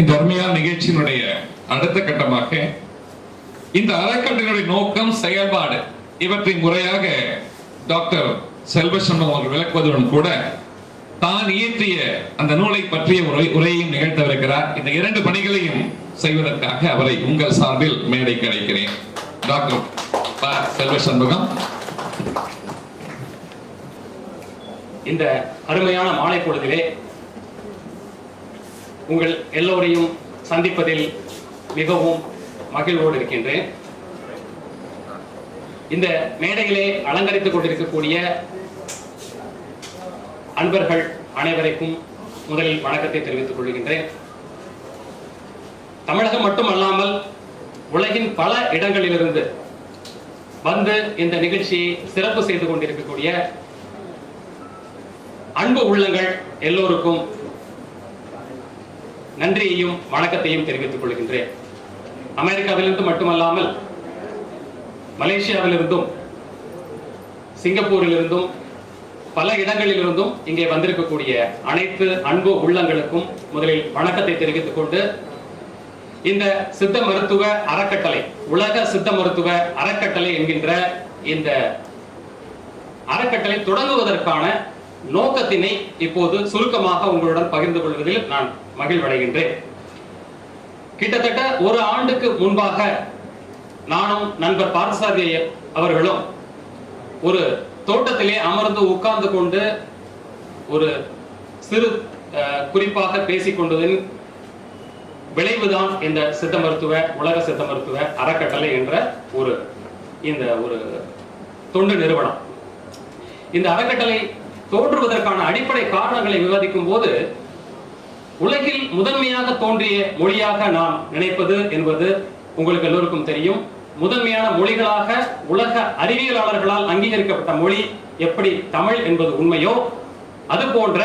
இந்த அருமையான நிகழ்ச்சியினுடைய அடுத்த கட்டமாக இந்த அறக்கட்டளையினுடைய நோக்கம் செயல்பாடு இவற்றை முறையாக டாக்டர் செல்வசண்முகம் அவர்கள் விளக்குவதுடன் கூட தான் இயற்றிய அந்த நூலை பற்றிய உரை உரையையும் நிகழ்த்தவிருக்கிறார். இந்த இரண்டு பணிகளையும் செய்வதற்காக அவரை உங்கள் சார்பில் மேடை கிடைக்கிறேன் டாக்டர் ப. செல்வசண்முகம். இந்த அருமையான மாலை பொழுதிலே உங்கள் எல்லோரையும் சந்திப்பதில் மிகவும் மகிழ்வோடு இருக்கின்றேன். இந்த மேடையிலே அலங்கரித்துக் கொண்டிருக்கக்கூடிய அன்பர்கள் அனைவருக்கும் முதலில் வணக்கத்தை தெரிவித்துக் கொள்கின்றேன். தமிழகம் மட்டுமல்லாமல் உலகின் பல இடங்களிலிருந்து வந்து இந்த நிகழ்ச்சியை சிறப்பு செய்து கொண்டிருக்கக்கூடிய அன்பு உள்ளங்கள் எல்லோருக்கும் நன்றியையும் வணக்கத்தையும் தெரிவித்துக் கொள்கின்றேன். அமெரிக்காவிலிருந்து மட்டுமல்லாமல் மலேசியாவிலிருந்தும் சிங்கப்பூரிலிருந்தும் பல இடங்களிலிருந்தும் இங்கே வந்திருக்கக்கூடிய அனைத்து அன்பு உள்ளங்களுக்கும் முதலில் வணக்கத்தை தெரிவித்துக் கொண்டு இந்த சித்த மருத்துவ அறக்கட்டளை உலக சித்த மருத்துவ அறக்கட்டளை என்கின்ற இந்த அறக்கட்டளை தொடங்குவதற்கான நோக்கத்தினை இப்போது சுருக்கமாக உங்களுடன் பகிர்ந்து கொள்வதில் நான் மகிழ்வடைகின்றேன். கிட்டத்தட்ட ஒரு ஆண்டுக்கு முன்பாக நானும் நண்பர் பார்த்தசாரதி அவர்களும் ஒரு தோட்டத்திலே அமர்ந்து உட்கார்ந்து கொண்டு ஒரு சிறு அஹ், குறிப்பாக பேசிக்கொண்டதின் விளைவுதான் இந்த சித்த மருத்துவ உலக சித்த மருத்துவ அறக்கட்டளை என்ற ஒரு இந்த ஒரு தொண்டு நிறுவனம். இந்த அறக்கட்டளை தோன்றுவதற்கான அடிப்படை காரணங்களை விவாதிக்கும் போது உலகில் முதன்மையாக தோன்றிய மொழியாக நாம் நினைப்பது என்பது உங்களுக்கு எல்லோருக்கும் தெரியும். முதன்மையான மொழிகளாக உலக அறிவியலாளர்களால் அங்கீகரிக்கப்பட்ட மொழி எப்படி தமிழ் என்பது உண்மையோ அது போன்ற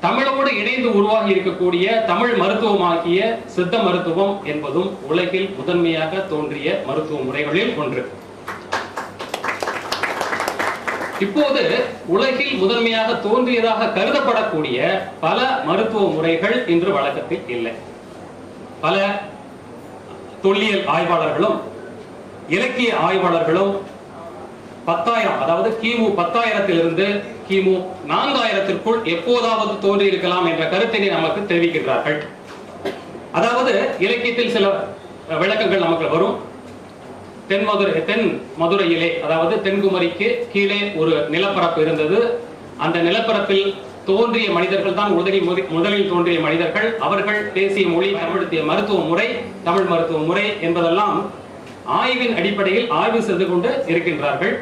தமிழோடு இணைந்து உருவாகி இருக்கக்கூடிய தமிழ் மருத்துவமாகிய சித்த மருத்துவம் என்பதும் உலகில் முதன்மையாக தோன்றிய மருத்துவ முறைகளில் ஒன்று. இப்போது உலகில் முதன்மையாக தோன்றியதாக கருதப்படக்கூடிய பல மருத்துவ முறைகள் இன்று வழக்கத்தில் இல்லை. பல தொல்லியல் ஆய்வாளர்களும் இலக்கிய ஆய்வாளர்களும் பத்தாயிரம் அதாவது கிமு பத்தாயிரத்திலிருந்து கிமு நான்காயிரத்திற்குள் எப்போதாவது தோன்றியிருக்கலாம் என்ற கருத்தினை நமக்கு தெரிவிக்கின்றார்கள். அதாவது இலக்கியத்தில் சில விளக்கங்கள் நமக்கு வரும். தென் மதுரை தென் மதுரையிலே அதாவது தென்குமரிக்கு கீழே ஒரு நிலப்பரப்பு இருந்தது. அந்த நிலப்பரப்பில் தோன்றிய மனிதர்கள் தான் முதலில் முதலில் தோன்றிய மனிதர்கள். அவர்கள் பேசிய மொழி பயன்படுத்திய மருத்துவ முறை தமிழ் மருத்துவ முறை என்பதெல்லாம் ஆய்வின் அடிப்படையில் ஆய்வு செய்து கொண்டு இருக்கின்றார்கள்.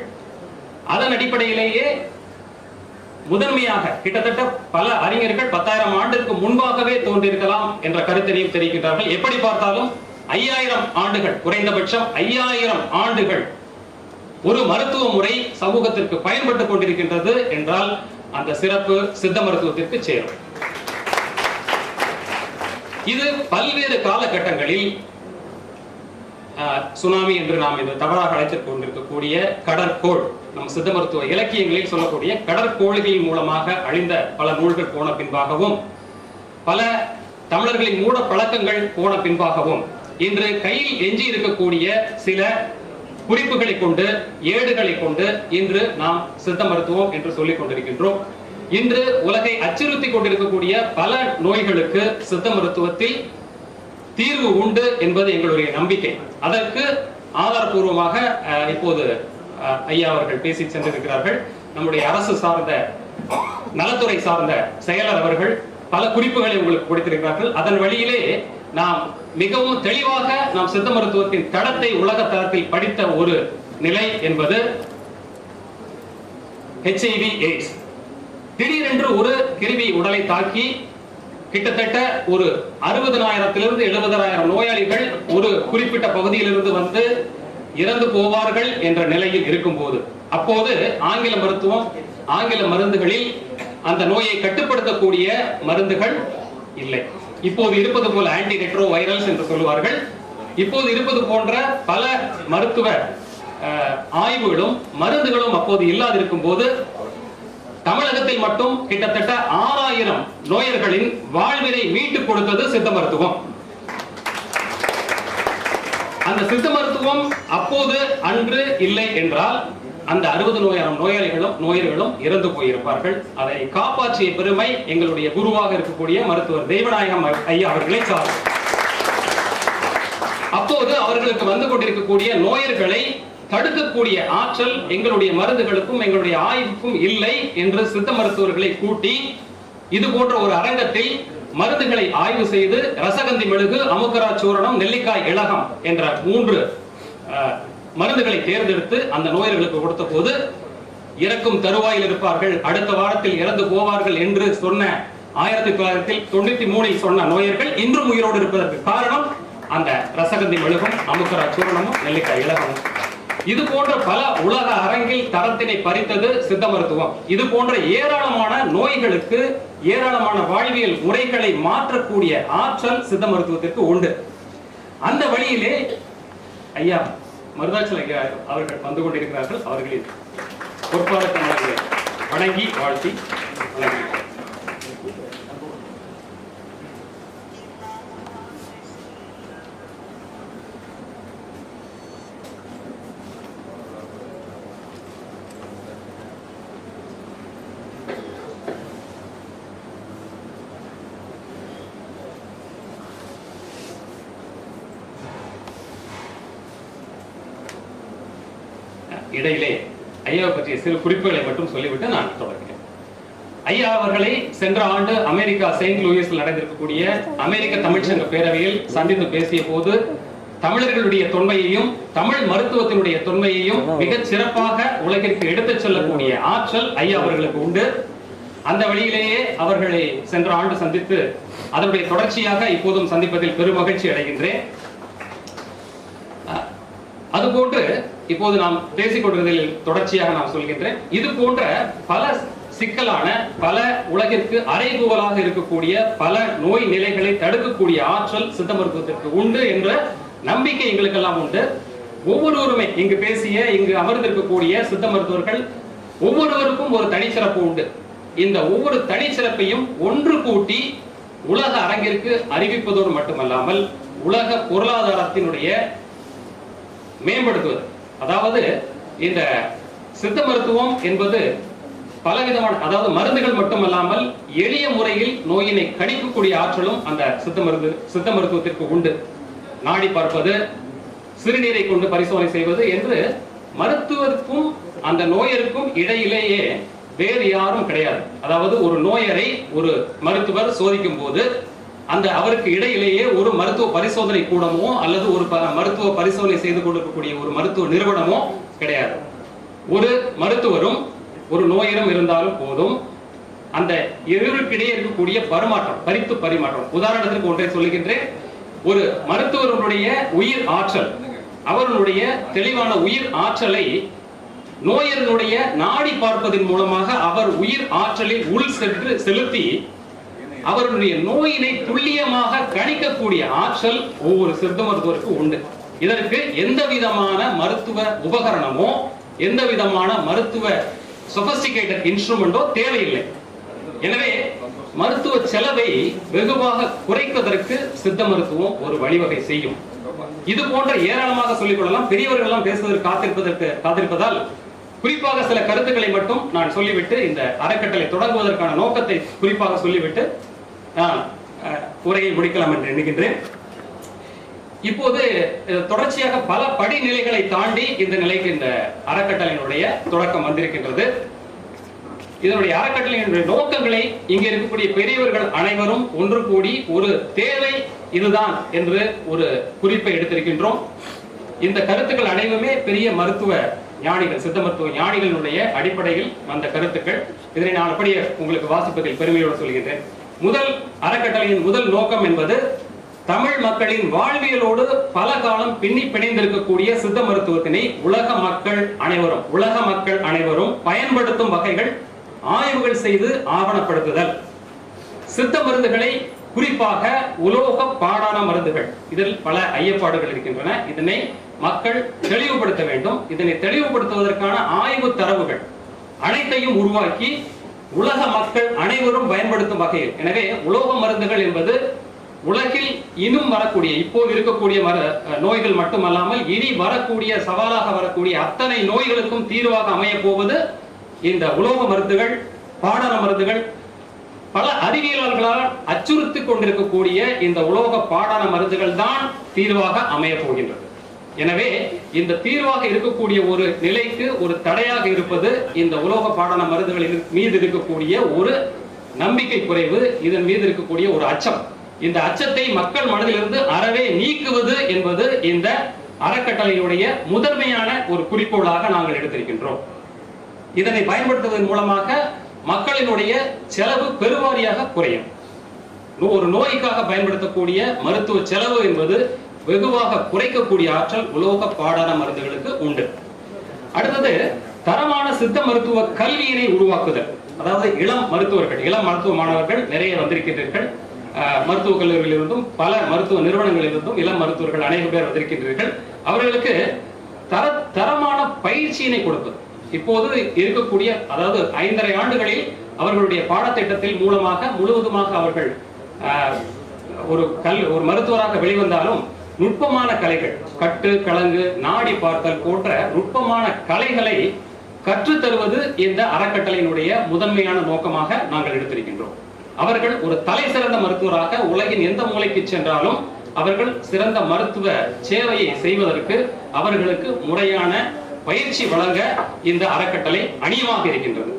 அதன் அடிப்படையிலேயே முதன்மையாக கிட்டத்தட்ட பல அறிஞர்கள் பத்தாயிரம் ஆண்டுக்கு முன்பாகவே தோன்றியிருக்கலாம் என்ற கருத்தினையும் தெரிவிக்கின்றார்கள். எப்படி பார்த்தாலும் ஐயாயிரம் ஆண்டுகள் குறைந்தபட்சம் ஐயாயிரம் ஆண்டுகள் ஒரு மருத்துவ முறை சமூகத்திற்கு பயன்பட்டுக் கொண்டிருக்கின்றது என்றால் அந்த சிறப்பு சித்த மருத்துவத்திற்கு சேரும். இது பல்வேறு காலகட்டங்களில் ஆஹ், சுனாமி என்று நாம் இது தவறாக அழைத்துக் கொண்டிருக்கக்கூடிய கடற்கோள் நம் சித்த மருத்துவ இலக்கியங்களில் சொல்லக்கூடிய கடற்கோள்களின் மூலமாக அழிந்த பல நூல்கள் போன பின்பாகவும் பல தமிழர்களின் மூட பழக்கங்கள் போன பின்பாகவும் இன்று கையில் எஞ்சி இருக்கக்கூடிய சில குறிப்புகளை கொண்டு ஏடுகளை கொண்டு இன்று நாம் சித்த மருத்துவம் என்று சொல்லிக் கொண்டிருக்கின்றோம். இன்று உலகை அச்சுறுத்தி கொண்டிருக்கக்கூடிய பல நோய்களுக்கு சித்த மருத்துவத்தில் தீர்வு உண்டு என்பது எங்களுடைய நம்பிக்கை. அதற்கு ஆதாரபூர்வமாக அஹ், இப்போது அஹ், ஐயா அவர்கள் பேசி சென்றிருக்கிறார்கள். நம்முடைய அரசு சார்ந்த நலத்துறை சார்ந்த செயலர் அவர்கள் பல குறிப்புகளை உங்களுக்கு கொடுத்திருக்கிறார்கள். அதன் வழியிலே நாம் மிகவும் தெளிவாக நாம் சித்த மருத்துவத்தின் தடத்தை உலக தரத்தில் படித்த ஒரு நிலை என்பது ஹெச்ஐவி எய்ட்ஸ் திடீரென்று ஒரு கிருமி உடலை தாக்கி கிட்டத்தட்ட ஒரு அறுபதனாயிரத்திலிருந்து எழுபதனாயிரம் நோயாளிகள் ஒரு குறிப்பிட்ட பகுதியிலிருந்து வந்து இறந்து போவார்கள் என்ற நிலையில் இருக்கும்போது அப்போது ஆங்கில மருத்துவம் ஆங்கில மருந்துகளில் அந்த நோயை கட்டுப்படுத்தக்கூடிய மருந்துகள் இல்லை. இப்போது இருப்பது போல ஆன்டி ரெட்ரோ வைரல்ஸ் என்று சொல்லுவார்கள். இப்போது இருப்பது போன்ற பல மருத்துவ ஆய்வுகளும் மருந்துகளும் அப்போது இல்லாதிருக்கும் போது தமிழகத்தில் மட்டும் கிட்டத்தட்ட ஆறாயிரம் நோயர்களின் வாழ்வினை மீட்டுக் கொடுத்தது சித்த மருத்துவம். அந்த சித்த மருத்துவம் அப்போது அன்று இல்லை என்றால் அந்த அறுபது நோயாளம் நோயாளிகளும் நோயர்களும் இறந்து போயிருப்பார்கள். அதை காப்பாற்றிய பெருமை எங்களுடைய குருவாக இருக்கக்கூடிய மருத்துவர் தெய்வநாயகம் ஐயா அவர்களை சாரும் அப்போது அவர்களுக்கு வந்து கொண்டிருக்கக்கூடிய நோயர்களை தடுக்கக்கூடிய ஆற்றல் எங்களுடைய மருந்துகளுக்கும் எங்களுடைய ஆய்வுக்கும் இல்லை என்று சித்த மருத்துவர்களை கூட்டி இது போன்ற ஒரு அரங்கத்தில் மருந்துகளை ஆய்வு செய்து ரசகந்தி மெழுகு அமுக்கரா சூரணம் நெல்லிக்காய் இலகம் என்ற மூன்று அஹ், மருந்துகளை தேர்ந்தெடுத்து அந்த நோயர்களுக்கு கொடுத்த போது இறக்கும் தருவாயில் இருப்பார்கள். அடுத்த வாரத்தில் இறந்து போவார்கள் என்று சொன்ன ஆயிரத்தி தொள்ளாயிரத்தி தொண்ணூத்தி மூணில் சொன்ன நோயர்கள் இன்றும் உயிரோடு இருப்பதற்கு காரணம் அந்த ரசகந்தி மெழுகும் அமுக்கரா சூரணமும் நெல்லிக்காய் இலகமும். இது போன்ற பல உலக அரங்கில் தரத்தினை பறித்தது சித்த மருத்துவம். இது போன்ற ஏராளமான நோய்களுக்கு ஏராளமான வாழ்வியல் முறைகளை மாற்றக்கூடிய ஆற்றல் சித்த மருத்துவத்திற்கு உண்டு. அந்த வழியிலே ஐயா மருதாச்சல ஐயா அவர்கள் வந்து கொண்டிருக்கிறார்கள். அவர்களின் பொறுப்பாளர் தமிழர்களை வணங்கி வாழ்த்தி வணங்கி. இடையிலே ஐயாவை பற்றிய சிறு குறிப்புகளை மட்டும் சொல்லிவிட்டு நான் தொடர்கிறேன். ஐயா அவர்களை சென்ற ஆண்டு அமெரிக்கா செயின்ட் லூயிஸில் நடந்திருக்கக்கூடிய அமெரிக்க தமிழ்ச்சங்க பேரவையில் சந்தித்து பேசிய போது தமிழர்களுடைய தொன்மையையும் தமிழ் மருத்துவத்தினுடைய தொன்மையையும் மிக சிறப்பாக உலகிற்கு எடுத்துச் செல்லக்கூடிய ஆற்றல் ஐயா அவர்களுக்கு உண்டு. அந்த வழியிலேயே அவர்களை சென்ற ஆண்டு சந்தித்து அதனுடைய தொடர்ச்சியாக இப்போதும் சந்திப்பதில் பெரும் மகிழ்ச்சி அடைகின்றேன். அதுபோன்று இப்போது நாம் பேசிக்கொண்டிருந்ததில் தொடர்ச்சியாக நான் சொல்கின்றேன். இது போன்ற பல சிக்கலான பல உலகிற்கு அறைகூவலாக இருக்கக்கூடிய பல நோய் நிலைகளை தடுக்கக்கூடிய ஆற்றல் சித்த மருத்துவத்திற்கு உண்டு என்ற நம்பிக்கை எங்களுக்கெல்லாம் உண்டு. ஒவ்வொருவருமே இங்கு பேசிய இங்கு அமர்ந்திருக்கக்கூடிய சித்த மருத்துவர்கள் ஒவ்வொருவருக்கும் ஒரு தனிச்சிறப்பு உண்டு. இந்த ஒவ்வொரு தனிச்சிறப்பையும் ஒன்று கூட்டி உலக அரங்கிற்கு அறிவிப்பதோடு மட்டுமல்லாமல் உலக பொருளாதாரத்தினுடைய மேம்படுத்துவது. அதாவது இந்த சித்த மருத்துவம் என்பது பலவிதமான அதாவது மருந்துகள் மட்டுமல்லாமல் எளிய முறையில் நோயினை கணிக்கக்கூடிய ஆற்றலும் அந்த சித்த மருந்து சித்த மருத்துவத்திற்கு உண்டு. நாடி பார்ப்பது சிறுநீரை கொண்டு பரிசோதனை செய்வது என்று மருத்துவருக்கும் அந்த நோயருக்கும் இடையிலேயே வேறு யாரும் கிடையாது. அதாவது ஒரு நோயரை ஒரு மருத்துவர் சோதிக்கும் போது அந்த அவருக்கு இடையிலேயே ஒரு மருத்துவ பரிசோதனை கூடமோ அல்லது ஒரு ப- மருத்துவ பரிசோதனை செய்து கொண்டிருக்கக்கூடிய ஒரு மருத்துவ நிறுவனமோ கிடையாது. ஒரு மருத்துவரும் ஒரு நோயரும் இருந்தாலும் போதும். அந்த இருவருக்கிடையே இருக்கக்கூடிய பரிமாற்றம் பரித்து பரிமாற்றம். உதாரணத்திற்கு ஒன்றை சொல்லுகின்றேன். ஒரு மருத்துவருடைய உயிர் ஆற்றல் அவர்களுடைய தெளிவான உயிர் ஆற்றலை நோயர்களுடைய நாடி பார்ப்பதன் மூலமாக அவர் உயிர் ஆற்றலில் உள் சென்று செலுத்தி அவருடைய நோயினை துல்லியமாக கணிக்கக்கூடிய ஆற்றல் ஒவ்வொரு சித்த மருத்துவருக்கு உண்டு. இதற்கு எந்த விதமான மருத்துவ உபகரணமோ எந்த விதமான மருத்துவ சொபஸ்டிகேட்டட் இன்ஸ்ட்ருமெண்டோ தேவையில்லை. எனவே மருத்துவ செலவை வெகுவாக குறைப்பதற்கு சித்த மருத்துவம் ஒரு வழிவகை செய்யும். இது போன்ற ஏராளமாக சொல்லிக் கொள்ளலாம். பெரியவர்கள் எல்லாம் பேசுவதற்கு காத்திருப்பதற்கு காத்திருப்பதால் குறிப்பாக சில கருத்துக்களை மட்டும் நான் சொல்லிவிட்டு இந்த அறக்கட்டளை தொடங்குவதற்கான நோக்கத்தை குறிப்பாக சொல்லிவிட்டு நான் உரையை முடிக்கலாம் என்று எண்ணுகின்றேன். இப்போது தொடர்ச்சியாக பல படிநிலைகளை தாண்டி இந்த நிலைக்கு இந்த அறக்கட்டளையினுடைய தொடக்கம் வந்திருக்கின்றது. இதனுடைய அறக்கட்டளையினுடைய நோக்கங்களை இங்கே இருக்கக்கூடிய பெரியவர்கள் அனைவரும் ஒன்று கூடி ஒரு தேவை இதுதான் என்று ஒரு குறிப்பை எடுத்திருக்கின்றோம். இந்த கருத்துக்கள் அனைவுமே பெரிய மருத்துவ ஞானிகள் சித்த மருத்துவ ஞானிகளுடைய அடிப்படையில் வந்த கருத்துக்கள். இதனை நான் அப்படியே உங்களுக்கு வாசிப்பதில் பெருமையோடு சொல்கின்றேன். முதல் அறக்கட்டளையின் முதல் நோக்கம் என்பது தமிழ் மக்களின் வாழ்வியலோடு பல காலம் பின்னி பிணைந்திருக்கக்கூடிய சித்த மருத்துவத்தினை உலக மக்கள் அனைவரும் உலக மக்கள் அனைவரும் பயன்படுத்தும் வகைகள் ஆய்வுகள் செய்து ஆவணப்படுத்துதல். சித்த மருந்துகளை குறிப்பாக உலோக பாடான மருந்துகள். இதில் பல ஐயப்பாடுகள் இருக்கின்றன. இதனை மக்கள் தெளிவுபடுத்த வேண்டும். இதனை தெளிவுபடுத்துவதற்கான ஆய்வு தரவுகள் அனைத்தையும் உருவாக்கி உலக மக்கள் அனைவரும் பயன்படுத்தும் வகையில். எனவே உலோக மருந்துகள் என்பது உலகில் இன்னும் வரக்கூடிய இப்போது இருக்கக்கூடிய மர நோய்கள் மட்டுமல்லாமல் இனி வரக்கூடிய சவாலாக வரக்கூடிய அத்தனை நோய்களுக்கும் தீர்வாக அமையப் போவது இந்த உலோக மருந்துகள் பாடர மருந்துகள். பல அறிவியலாளர்களால் அச்சுறுத்தி கொண்டிருக்கக்கூடிய இந்த உலோக பாடான மருந்துகள் தான் தீர்வாக அமைய போகின்றது எனவே இந்த தீர்வாக இருக்கக்கூடிய ஒரு நிலைக்கு ஒரு தடையாக இருப்பது இந்த உலோக பாடன மருந்துகளின் மீது இருக்கக்கூடிய ஒரு நம்பிக்கை குறைவு இதன் மீது இருக்கக்கூடிய ஒரு அச்சம். இந்த அச்சத்தை மக்கள் மனதிலிருந்து அறவே நீக்குவது என்பது இந்த அறக்கட்டளையுடைய முதன்மையான ஒரு குறிக்கோளாக நாங்கள் எடுத்திருக்கின்றோம். இதனை பயன்படுத்துவதன் மூலமாக மக்களினுடைய செலவு பெருவாரியாக குறையும். ஒரு நோய்க்காக பயன்படுத்தக்கூடிய மருத்துவ செலவு என்பது வெகுவாக குறைக்கக்கூடிய ஆற்றல் உலோக பாடான மருந்துகளுக்கு உண்டு. அடுத்தது தரமான சித்த மருத்துவ கல்வியினை உருவாக்குதல். அதாவது இளம் மருத்துவர்கள் இளம் மருத்துவ மாணவர்கள் நிறைய வந்திருக்கின்றீர்கள். அஹ், மருத்துவக் கல்லூரிகளிலிருந்தும் பல மருத்துவ நிறுவனங்களிலிருந்தும் இளம் மருத்துவர்கள் அநேக பேர் வந்திருக்கின்றீர்கள். அவர்களுக்கு தர தரமான பயிற்சியினை கொடுப்பது. இப்போது இருக்கக்கூடிய அதாவது ஐந்தரை ஆண்டுகளில் அவர்களுடைய பாடத்திட்டத்தில் மூலமாக முழுவதுமாக அவர்கள் ஆஹ், ஒரு கல் ஒரு மருத்துவராக வெளிவந்தாலும் நுட்பமான கலைகள் கட்டு கலங்கு நாடி பார்த்தல் போன்ற நுட்பமான கலைகளை கற்றுத் தருவது இந்த அறக்கட்டளையினுடைய முதன்மையான நோக்கமாக நாங்கள் எடுத்திருக்கின்றோம். அவர்கள் ஒரு தலை சிறந்த மருத்துவராக உலகின் எந்த மூலைக்கு சென்றாலும் அவர்கள் சிறந்த மருத்துவ சேவையை செய்வதற்கு அவர்களுக்கு முறையான பயிற்சி வழங்க இந்த அறக்கட்டளை அணியமாக இருக்கின்றது.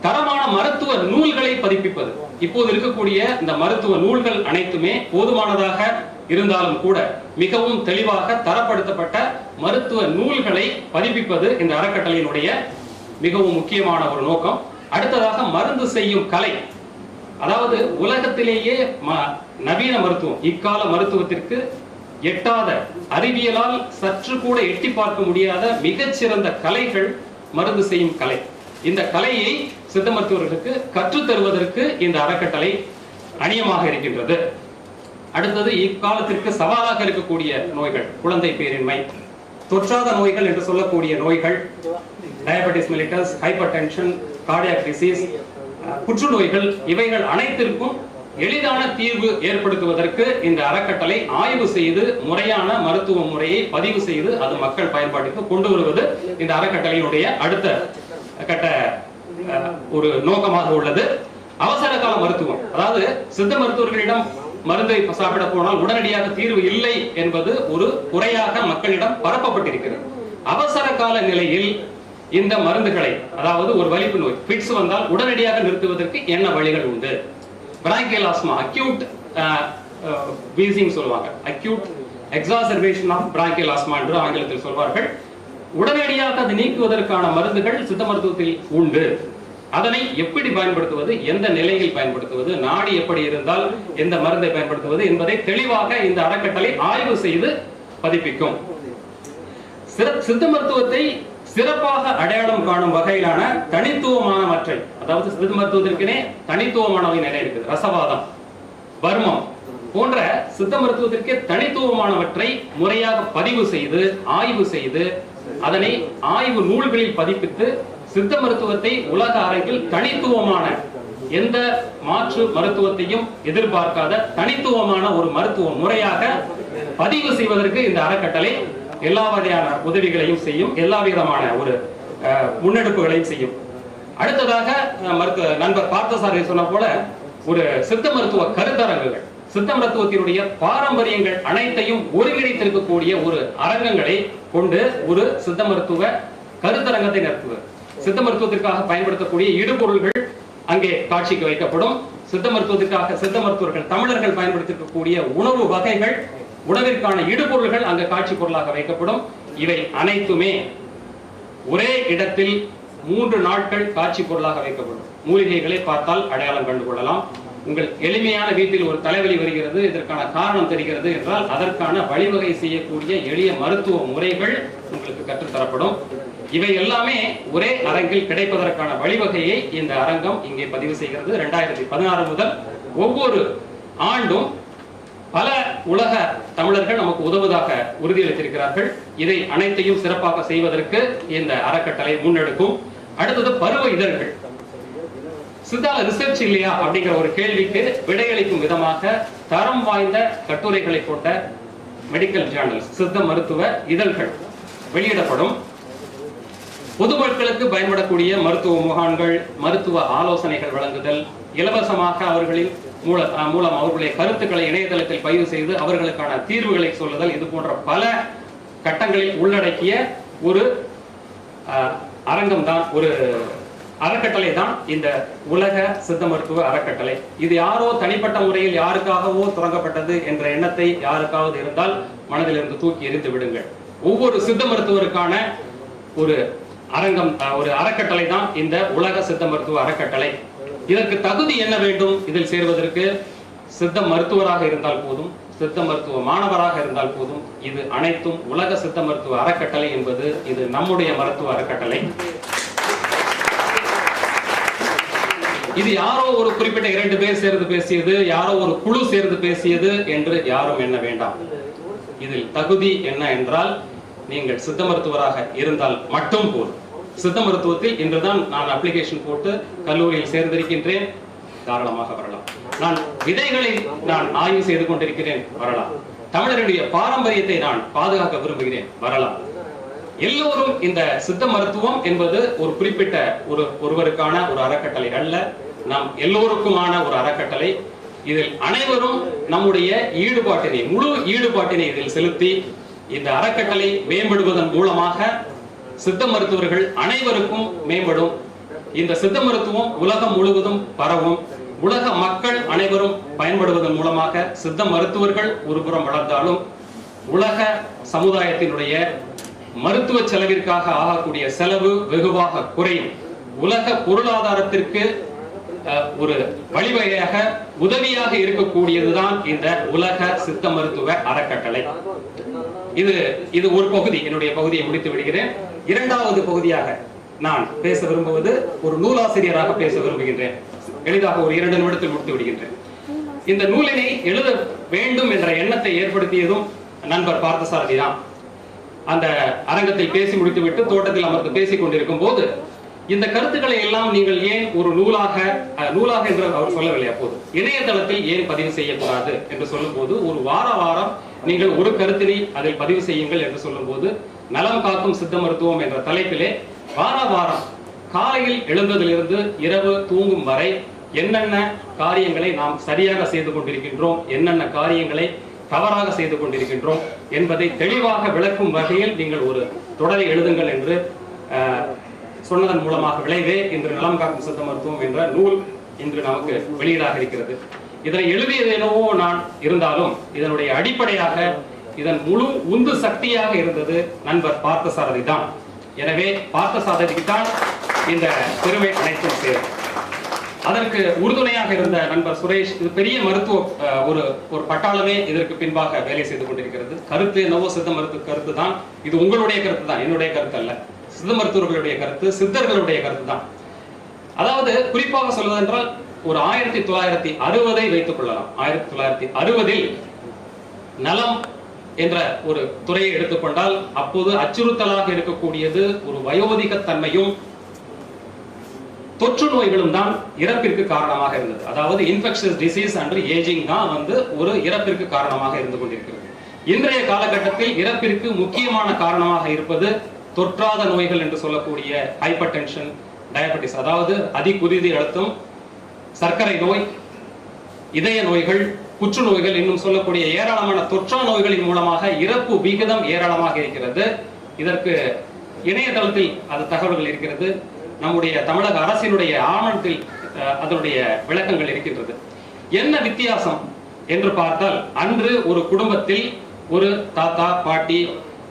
தரமான மருத்துவ நூல்களை பதிப்பிப்பது. இப்போது இருக்கக்கூடிய இந்த மருத்துவ நூல்கள் அனைத்துமே போதுமானதாக இருந்தாலும் கூட மிகவும் தெளிவாக தரப்படுத்தப்பட்ட மருத்துவ நூல்களை பதிப்பிப்பது இந்த அறக்கட்டளையினுடைய மிகவும் முக்கியமான ஒரு நோக்கம். அடுத்ததாக மருந்து செய்யும் கலை. அதாவது உலகத்திலேயே ம- நவீன மருத்துவம் இக்கால மருத்துவத்திற்கு எட்டாத அறிவியலால் சற்று கூட எட்டி பார்க்க முடியாத மிகச்சிறந்த கலைகள் மருந்து செய்யும் கலை. இந்த கலையை சித்த மருத்துவர்களுக்கு கற்றுத் தருவதற்கு இந்த அறக்கட்டளை அணியமாக இருக்கின்றது. அடுத்தது இக்காலத்திற்கு சவாலாக இருக்கக்கூடிய நோய்கள். குழந்தை பேரின்மை. தொற்றாத நோய்கள் என்று சொல்லக்கூடிய நோய்கள் diabetes mellitus hypertension cardiac disease புற்றுநோய்கள் இவைகள் அனைத்திற்கும் எளிதான தீர்வு ஏற்படுத்துவதற்கு இந்த அறக்கட்டளை ஆய்வு செய்து முறையான மருத்துவ முறையை பதிவு செய்து அது மக்கள் பயன்பாட்டுக்கு கொண்டு வருவது இந்த அறக்கட்டளையினுடைய அடுத்த கட்ட ஒரு நோக்கமாக உள்ளது. அவசர கால மருத்துவம். அதாவது சித்த மருத்துவர்களிடம் மருந்தை சாப்பிட போனால் உடனடியாக தீர்வு இல்லை என்பது ஒரு குறையாக மக்களிடம் பரப்பப்பட்டிருக்கிறது. அவசர கால நிலையில் இந்த மருந்துகளை அதாவது ஒரு வலிப்பு நோய் பிட்ஸ் வந்தால் உடனடியாக நிறுத்துவதற்கு என்ன வழிகள் உண்டு? பிராங்கியல் ஆஸ்மா அக்யூட் வீசிங் சொல்லுவாங்க. Acute exacerbation of bronchial asthma என்று ஆங்கிலத்தில் சொல்வார்கள். உடனடியாக அதை நீக்குவதற்கான மருந்துகள் சித்த மருத்துவத்தில் உண்டு. அதனை எப்படி பயன்படுத்துவது எந்த நிலையில் பயன்படுத்துவது நாடு எப்படி இருந்தால் எந்த மருந்தை பயன்படுத்துவது என்பதை தெளிவாக இந்த அறக்கட்டளை ஆய்வு செய்து பதிப்பிக்கும். சித்த மருத்துவத்தை சிறப்பாக அடையாளம் காணும் வகையிலான தனித்துவமானவற்றை அதாவது சித்த மருத்துவத்திற்குனே தனித்துவமானவை நிலை இருக்குது ரசவாதம் வர்மம் போன்ற சித்த மருத்துவத்திற்கே தனித்துவமானவற்றை முறையாக பதிவு செய்து ஆய்வு செய்து அதனை ஆய்வு நூல்களில் பதிப்பித்து சித்த மருத்துவத்தை உலக அரங்கில் தனித்துவமான எந்த மாற்று மருத்துவத்தையும் எதிர்பார்க்காத தனித்துவமான ஒரு மருத்துவ முறையாக பதிவு செய்வதற்கு இந்த அறக்கட்டளை எல்லா வகையான உதவிகளையும் செய்யும் எல்லா விதமான ஒரு அஹ், முன்னெடுப்புகளையும் செய்யும். அடுத்ததாக மருத்துவ நண்பர் பார்த்தசாரி சொன்ன போல ஒரு சித்த மருத்துவ கருத்தரங்குகள். சித்த மருத்துவத்தினுடைய பாரம்பரியங்கள் அனைத்தையும் ஒருங்கிணைத்திருக்கக்கூடிய ஒரு அரங்கங்களை கொண்டு ஒரு சித்த மருத்துவ கருத்தரங்கத்தை நடத்துவது சித்த மருத்துவத்திற்காக பயன்படுத்தக்கூடிய இடுபொருள்கள் அங்கே காட்சிக்கு வைக்கப்படும். சித்த மருத்துவத்திற்காக சித்த மருத்துவர்கள் தமிழர்கள் பயன்படுத்திருக்கக்கூடிய உணவு வகைகள் உணவிற்கான இடுபொருள்கள் அங்கு காட்சி பொருளாக வைக்கப்படும். இவை அனைத்துமே ஒரே இடத்தில் மூன்று நாட்கள் காட்சி பொருளாக வைக்கப்படும். மூலிகைகளை பார்த்தால் அடையாளம் கண்டு கொள்ளலாம். உங்கள் எளிமையான வீட்டில் ஒரு தலைவலி வருகிறது இதற்கான காரணம் தெரிகிறது என்றால் அதற்கான வழிவகை செய்யக்கூடிய எளிய மருத்துவ முறைகள் உங்களுக்கு கற்றுத்தரப்படும். இவை எல்லாமே ஒரே அரங்கில் கிடைப்பதற்கான வழிவகையை இந்த அரங்கம் இங்கே பதிவு செய்கிறது. இரண்டாயிரத்தி பதினாறு முதல் ஒவ்வொரு ஆண்டும் பல உலக தமிழர்கள் நமக்கு உதவுவதாக உறுதியளித்திருக்கிறார்கள். இதை அனைத்தையும் சிறப்பாக செய்வதற்கு இந்த அறக்கட்டளை முன்னெடுக்கும். அடுத்தது பருவ இதழ்கள். சித்தால ரிசர்ச் இல்லையா அப்படிங்கிற ஒரு கேள்விக்கு விடையளிக்கும் விதமாக தரம் வாய்ந்த கட்டுரைகளை கொண்ட மெடிக்கல் ஜேர்னல்ஸ் சித்த மருத்துவ இதழ்கள் வெளியிடப்படும். பொதுமக்களுக்கு பயன்படக்கூடிய மருத்துவ முகாம்கள் மருத்துவ ஆலோசனைகள் வழங்குதல் இலவசமாக அவர்களின் மூல மூலம் அவர்களுடைய கருத்துக்களை இணையதளத்தில் பதிவு செய்து அவர்களுக்கான தீர்வுகளை சொல்லுதல் இது போன்ற பல கட்டங்களில் உள்ளடக்கிய ஒரு அஹ், அரங்கம் தான் ஒரு அறக்கட்டளை தான் இந்த உலக சித்த மருத்துவ அறக்கட்டளை. இது யாரோ தனிப்பட்ட முறையில் யாருக்காகவோ தொடங்கப்பட்டது என்ற எண்ணத்தை யாருக்காவது இருந்தால் மனதிலிருந்து தூக்கி எரிந்து விடுங்கள். ஒவ்வொரு சித்த மருத்துவருக்கான ஒரு அரங்கம் ஒரு அறக்கட்டளை தான் இந்த உலக சித்த மருத்துவ அறக்கட்டளை. இதற்கு தகுதி என்ன வேண்டும்? இதில் சேர்வதற்கு சித்த மருத்துவராக இருந்தால் போதும் சித்த மருத்துவ மாணவராக இருந்தால் போதும். இது அனைத்தும் உலக சித்த மருத்துவ அறக்கட்டளை என்பது இது நம்முடைய மருத்துவ அறக்கட்டளை. இது யாரோ ஒரு குறிப்பிட்ட இரண்டு பேர் சேர்ந்து பேசியது யாரோ ஒரு குழு சேர்ந்து பேசியது என்று யாரும் எண்ண வேண்டாம். இதில் தகுதி என்ன என்றால் நீங்கள் சித்த மருத்துவராக இருந்தால் மட்டும் போதும். சித்த மருத்துவத்தில் இன்றுதான் நான் அப்ளிகேஷன் போட்டு கல்லூரியில் சேர்ந்திருக்கின்றேன். தாராளமாக வரலாம். நான் விதைகளை நான் ஆய்வு செய்து கொண்டிருக்கிறேன். வரலாம். தமிழருடைய பாரம்பரியத்தை நான் பாதுகாக்க விரும்புகிறேன். வரலாம். எல்லோரும் இந்த சித்த மருத்துவம் என்பது ஒரு குறிப்பிட்ட ஒரு ஒருவருக்கான ஒரு அறக்கட்டளை அல்ல. நம் எல்லோருக்குமான ஒரு அறக்கட்டளை. இதில் அனைவரும் நம்முடைய ஈடுபாட்டினை முழு ஈடுபாட்டினை இதில் செலுத்தி இந்த அறக்கட்டளை மேம்படுவதன் மூலமாக சித்த மருத்துவர்கள் அனைவருக்கும் மேம்படும். இந்த சித்த மருத்துவம் உலகம் முழுவதும் பரவும். உலக மக்கள் அனைவரும் பயன்படுவதன் மூலமாக சித்த மருத்துவர்கள் ஒருபுறம் வளர்ந்தாலும் உலக சமுதாயத்தினுடைய மருத்துவ செலவிற்காக ஆகக்கூடிய செலவு வெகுவாக குறையும். உலக பொருளாதாரத்திற்கு அஹ், ஒரு வழிவகையாக உதவியாக இருக்கக்கூடியதுதான் இந்த உலக சித்த மருத்துவ அறக்கட்டளை. இது இது ஒரு பகுதி. என்னுடைய பகுதியை முடித்து விடுகிறேன். இரண்டாவது பகுதியாக நான் பேச விரும்புவது ஒரு நூலாசிரியராக பேச விரும்புகின்றேன். எளிதாக ஒரு இரண்டு நிமிடத்தில் முடித்து விடுகின்றேன். இந்த நூலினை எழுத வேண்டும் என்ற எண்ணத்தை ஏற்படுத்தியதும் நண்பர் பார்த்தசாரதி தான். அந்த அரங்கத்தில் பேசி முடித்துவிட்டு தோட்டத்தில் அமர்ந்து பேசிக் கொண்டிருக்கும் போது இந்த கருத்துக்களை எல்லாம் நீங்கள் ஏன் ஒரு நூலாக நூலாக என்று அவர் சொல்லவில்லை அப்போது. இணையதளத்தில் ஏன் பதிவு செய்யக்கூடாது என்று சொல்லும்போது ஒரு வார வாரம் நீங்கள் ஒரு கருத்தினை அதில் பதிவு செய்யுங்கள் என்று சொல்லும்போது நலம் காக்கும் சித்த மருத்துவம் என்ற தலைப்பிலே வார வாரம் காலையில் எழுந்ததிலிருந்து இரவு தூங்கும் வரை என்னென்ன காரியங்களை நாம் சரியாக செய்து கொண்டிருக்கின்றோம் என்னென்ன காரியங்களை தவறாக செய்து கொண்டிருக்கின்றோம் என்பதை தெளிவாக விளக்கும் வகையில் நீங்கள் ஒரு தொடரை எழுதுங்கள் என்று அஹ், சொன்னதன் மூலமாக விளைவே இன்று நலம் காக்கும் சித்த மருத்துவம் என்ற நூல் இன்று நமக்கு வெளியீடாக இருக்கிறது. இதனை எழுதியது என்னவோ நான் இருந்தாலும் இதனுடைய அடிப்படையாக இதன் முழு உந்து சக்தியாக இருந்தது நண்பர் பார்த்தசாரதி தான். எனவே பார்த்தசாரதிக்கு தான் இந்த பெருமை அனைத்தும் சேரும். அதற்கு உறுதுணையாக இருந்த நண்பர் சுரேஷ் இது பெரிய மருத்துவ அஹ், ஒரு ஒரு பட்டாளமே இதற்கு பின்பாக வேலை செய்து கொண்டிருக்கிறது. கருத்து என்னவோ சித்த மருத்துவ கருத்து தான். இது உங்களுடைய கருத்து தான் என்னுடைய கருத்து அல்ல சித்த மருத்துவர்களுடைய கருத்து சித்தர்களுடைய கருத்து தான் அதாவது குறிப்பாக சொல்வதென்றால் ஒரு ஆயிரத்தி தொள்ளாயிரத்தி அறுபதை வைத்துக் கொள்ளலாம். ஆயிரத்தி தொள்ளாயிரத்தி அறுபதில் நலம் என்ற ஒரு துறையை எடுத்துக்கொண்டால் அப்போது அச்சுறுத்தலாக இருக்கக்கூடியது ஒரு வயோதிக தன்மையும் தொற்று நோய்களும் தான் இறப்பிற்கு காரணமாக இருந்தது. அதாவது இன்ஃபெக்ஷஸ் டிசீஸ் அண்ட் ஏஜிங் தான் வந்து ஒரு இறப்பிற்கு காரணமாக இருந்து கொண்டிருக்கிறது. இன்றைய காலகட்டத்தில் இறப்பிற்கு முக்கியமான காரணமாக இருப்பது தொற்றாத நோய்கள் என்று சொல்லக்கூடிய ஹைப்பர் டென்ஷன் டயபெட்டிஸ் அதாவது அதிகுருதி அழுத்தம் சர்க்கரை நோய் இதய நோய்கள் புற்றுநோய்கள் இன்னும் சொல்லக்கூடிய ஏராளமான தொற்றா நோய்களின் மூலமாக இறப்பு விகிதம் ஏராளமாக இருக்கிறது. இதற்கு இணையதளத்தில் அது தகவல்கள் இருக்கிறது. நம்முடைய தமிழக அரசினுடைய ஆவணத்தில் அதனுடைய விளக்கங்கள் இருக்கின்றது. என்ன வித்தியாசம் என்று பார்த்தால் அன்று ஒரு குடும்பத்தில் ஒரு தாத்தா பாட்டி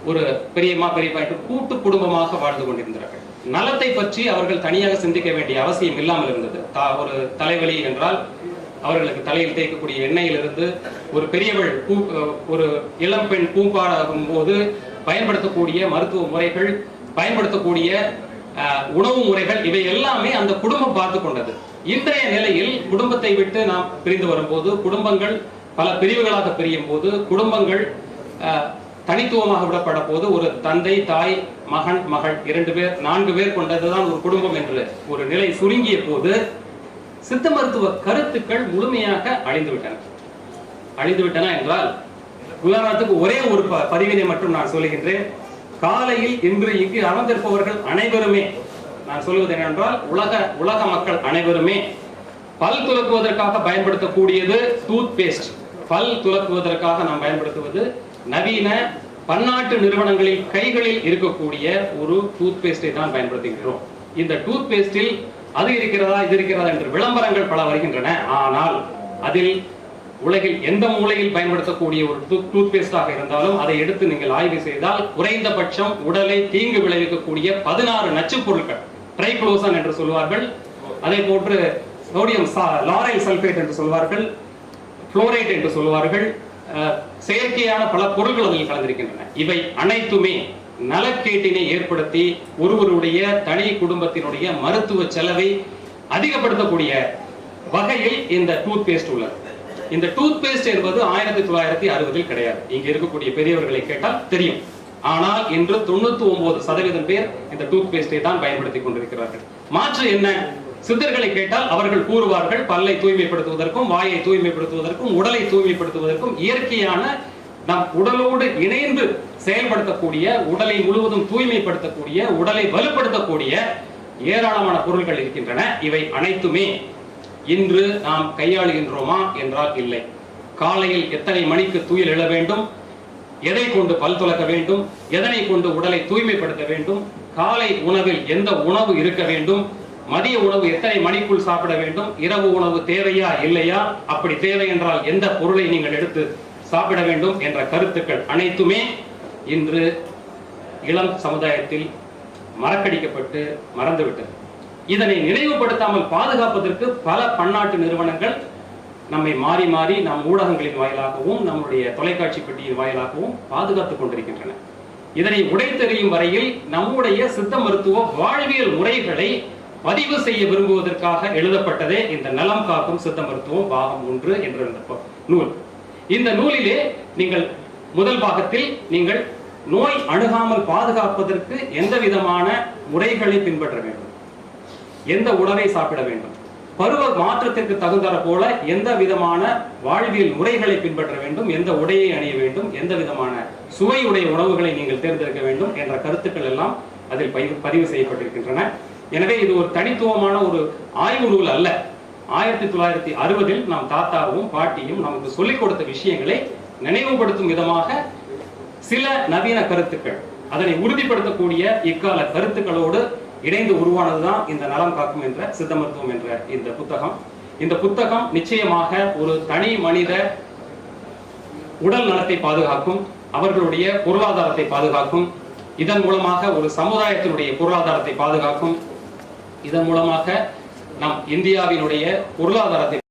ஒரு பெரியம்மா பெரியப்பா என்று கூட்டு குடும்பமாக வாழ்ந்து கொண்டிருந்தார்கள். நலத்தை பற்றி அவர்கள் தனியாக சிந்திக்க வேண்டிய அவசியம் இல்லாமல் இருந்தது. தா- ஒரு தலைவலி என்றால் அவர்களுக்கு தலையில் தேய்க்கக்கூடிய எண்ணெயிலிருந்து ஒரு பெரியவள் பூ ஒரு இளம் பெண் பூம்பாடாகும் போது பயன்படுத்தக்கூடிய மருத்துவ முறைகள் பயன்படுத்தக்கூடிய உணவு முறைகள் இவை எல்லாமே அந்த குடும்பம் பார்த்து கொண்டது. இன்றைய நிலையில் குடும்பத்தை விட்டு நாம் பிரிந்து வரும்போது குடும்பங்கள் பல பிரிவுகளாக பிரியும் போது குடும்பங்கள் அஹ், தனித்துவமாக விடப்பட போது ஒரு தந்தை தாய் மகன் மகள் இரண்டு பேர் நான்கு பேர் கொண்டதுதான் ஒரு குடும்பம் என்று ஒரு நிலை சுருங்கிய போது சித்த மருத்துவ கருத்துக்கள் முழுமையாக அழிந்து விட்டன அழிந்து என்றால் உதாரணத்துக்கு ஒரே ஒரு ப- பதிவினை மட்டும் நான் சொல்லுகின்றேன். காலையில் இன்று இங்கு அமர்ந்திருப்பவர்கள் அனைவருமே நான் சொல்வது என்னென்றால் உலக உலக மக்கள் அனைவருமே பல் துலக்குவதற்காக பயன்படுத்தக்கூடியது டூத் பேஸ்ட் பல் துலக்குவதற்காக நாம் பயன்படுத்துவது நவீன பன்னாட்டு நிறுவனங்களில் கைகளில் இருக்கக்கூடிய ஒரு டூத் பேஸ்டை தான் பயன்படுத்துகின்றோம். இந்த டூத் பேஸ்டில் அது இருக்கிறதா இது இருக்கிறதா என்று விளம்பரங்கள் பல வருகின்றன. ஆனால் அதில் உலகில் எந்த மூலையில் பயன்படுத்தக்கூடிய ஒரு டூத் பேஸ்டாக இருந்தாலும் அதை எடுத்து நீங்கள் ஆய்வு செய்தால் குறைந்தபட்சம் உடலை தீங்கு விளைவிக்கக்கூடிய பதினாறு நச்சுப் பொருட்கள் ட்ரைக்ளோசன் என்று சொல்வார்கள் அதே போன்று சோடியம் லாரைல் சல்பேட் என்று சொல்வார்கள் புளோரைட் என்று சொல்வார்கள் செயற்கையான பல பொருட்கள் அதில் கலந்திருக்கின்றன. இவை அனைத்துமே நலக்கேட்டினை ஏற்படுத்தி ஒருவருடைய தனி குடும்பத்தினுடைய மருத்துவ செலவை அதிகப்படுத்தக்கூடிய வகையில் இந்த டூத் பேஸ்ட் உள்ளது. இந்த டூத் பேஸ்ட் என்பது ஆயிரத்தி தொள்ளாயிரத்தி அறுபதில் கிடையாது. இங்க இருக்கக்கூடிய பெரியவர்களை கேட்டால் தெரியும். ஆனால் இன்று தொண்ணூத்தி ஒன்பது சதவீதம் பேர் இந்த டூத் பேஸ்டை தான் பயன்படுத்தி கொண்டிருக்கிறார்கள். மாற்று என்ன? சித்தர்களை கேட்டால் அவர்கள் கூறுவார்கள் பல்லை தூய்மைப்படுத்துவதற்கும் வாயை தூய்மைப்படுத்துவதற்கும் உடலை தூய்மைப்படுத்துவதற்கும் இயற்கையான நம் உடலோடு இணைந்து செயல்படுத்தக்கூடிய உடலை முழுவதும் தூய்மைப்படுத்தக்கூடிய உடலை வலுப்படுத்தக்கூடிய ஏராளமான பொருள்கள் இருக்கின்றன. இவை அனைத்துமே இன்று நாம் கையாளுகின்றோமா என்றால் இல்லை. காலையில் எத்தனை மணிக்கு தூயில் எழ வேண்டும்? எதை கொண்டு பல் துலக்க வேண்டும்? எதனை கொண்டு உடலை தூய்மைப்படுத்த வேண்டும்? காலை உணவில் எந்த உணவு இருக்க வேண்டும்? மதிய உணவு எத்தனை மணிக்குள் சாப்பிட வேண்டும்? இரவு உணவு தேவையா இல்லையா? அப்படி தேவை என்றால் எந்த பொருளை நீங்கள் எடுத்து சாப்பிட வேண்டும் என்ற கருத்துக்கள் அனைத்துமே இன்று இளம் சமுதாயத்தில் மறக்கடிக்கப்பட்டு மறந்துவிட்டது. இதனை நினைவுபடுத்தாமல் பாதுகாப்பதற்கு பல பன்னாட்டு நிறுவனங்கள் நம்மை மாறி மாறி நம் ஊடகங்களின் வாயிலாகவும் நம்முடைய தொலைக்காட்சி பெட்டியின் வாயிலாகவும் பாதுகாத்துக் கொண்டிருக்கின்றன. இதனை உடைத்தெறியும் வரையில் நம்முடைய சித்த மருத்துவ வாழ்வியல் முறைகளை பதிவு செய்ய விரும்புவதற்காக எழுதப்பட்டதே இந்த நலம் காக்கும் சித்த மருத்துவம் பாகம் ஒன்று என்ற இந்த நூல். இந்த நூலிலே நீங்கள் முதல் பாகத்தில் நீங்கள் நோய் அணுகாமல் பாதுகாப்பதற்கு எந்த விதமான முறைகளை பின்பற்ற வேண்டும். எந்த உணவை சாப்பிட வேண்டும். பருவ மாற்றத்திற்கு தகுந்தாற் போல எந்த விதமான வாழ்வியல் முறைகளை பின்பற்ற வேண்டும். எந்த உடையை அணிய வேண்டும். எந்த விதமான சுவையுடைய உணவுகளை நீங்கள் தேர்ந்தெடுக்க வேண்டும் என்ற கருத்துக்கள் எல்லாம் அதில் பதிவு- பதிவு செய்யப்பட்டிருக்கின்றன. எனவே இது ஒரு தனித்துவமான ஒரு ஆய்வு நூல் அல்ல. ஆயிரத்தி தொள்ளாயிரத்தி அறுபதில் நம் தாத்தாவும் பாட்டியும் நமக்கு சொல்லிக் கொடுத்த விஷயங்களை நினைவுபடுத்தும் விதமாக சில நவீன கருத்துக்கள். அதனை உறுதிப்படுத்தக்கூடிய இக்கால கருத்துக்களோடு இணைந்து உருவானதுதான் இந்த நலம் காக்கும் என்ற சித்த மருத்துவம் என்ற இந்த புத்தகம். இந்த புத்தகம் நிச்சயமாக ஒரு தனி மனித உடல் நலத்தை பாதுகாக்கும் அவர்களுடைய பொருளாதாரத்தை பாதுகாக்கும் இதன் மூலமாக ஒரு சமுதாயத்தினுடைய பொருளாதாரத்தை பாதுகாக்கும் இதன் மூலமாக நம் இந்தியாவினுடைய பொருளாதாரத்தை